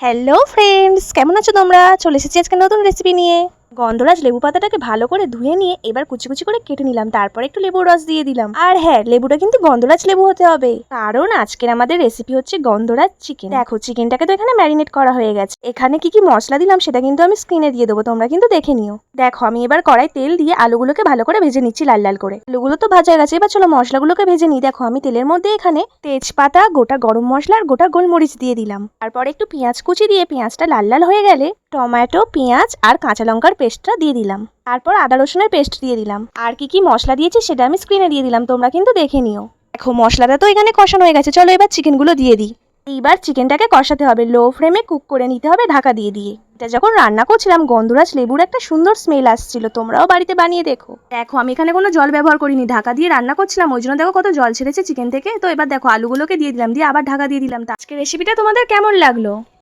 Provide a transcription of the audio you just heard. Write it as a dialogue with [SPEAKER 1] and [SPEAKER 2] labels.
[SPEAKER 1] Hello friends কেমন আছো তোমরা? চলে এসেছি আজকে নতুন রেসিপি নিয়ে। গন্ধরাজ লেবু পাতাটাকে ভালো করে ধুয়ে নিয়ে এবার কুচি কুচি করে কেটে নিলাম, তারপর একটু লেবুর রস দিয়ে দিলাম। আর হ্যাঁ লেবুটা কিন্তু গন্ধরাজ লেবু হতে হবে। কারণ আজকের আমাদের রেসিপি হচ্ছে গন্ধরাজ চিকেন দেখো চিকেনটাকে তো এখানে ম্যারিনেট করা হয়ে গেছে। এখানে কি কি মশলা দিলাম সেটা কিন্তু আমি স্ক্রিনে দিয়ে দেবো, তোমরা কিন্তু দেখে নিও। দেখো, আমি এবার কড়াই তেল দিয়ে আলুগুলোকে ভালো করে ভেজে নিচ্ছি লাল লাল করে। আলুগুলো তো ভাজা গেছে, এবার চলো মশলাগুলোকে ভেজে নিই। দেখো, আমি তেলের মধ্যে এখানে তেজপাতা, গোটা গরম মশলা আর গোটা গোলমরিচ দিয়ে দিলাম। তারপর একটু পেঁয়াজ কুচি দিয়ে পেঁয়াজটা লাল লাল হয়ে গেলে টমেটো, পেঁয়াজ আর কাঁচা লঙ্কার পেস্টটা দিয়ে দিলাম। তারপর আদা রসুনের পেস্ট দিয়ে দিলাম। আর কি কি মশলা দিয়েছি সেটা আমি স্ক্রিনে দিয়ে দিলাম। তোমরা কিন্তু দেখে নিও। দেখো, মশলাটা তো এখানে কষানো হয়ে গেছে। চলো এবার চিকেনগুলো দিয়ে দিই। এইবার চিকেনটাকে কষাতে হবে। লো ফ্লেমে কুক করে নিতে হবে ঢাকা দিয়ে দিয়ে। এটা যখন রান্না করছিলাম, গন্ধরাজ লেবুর একটা সুন্দর স্মেল আসছিল। তোমরাও বাড়িতে বানিয়ে দেখো। দেখো, আমি এখানে কোনো জল ব্যবহার করিনি। ঢাকা দিয়ে রান্না করছিলাম। ওই জন্য দেখো কত জল ছেড়েছে চিকেন থেকে। তো এবার দেখো, আলুগুলোকে দিয়ে দিলাম। দিয়ে আবার ঢাকা দিয়ে দিলাম। আজকে রেসিপিটা তোমাদের কেমন লাগল?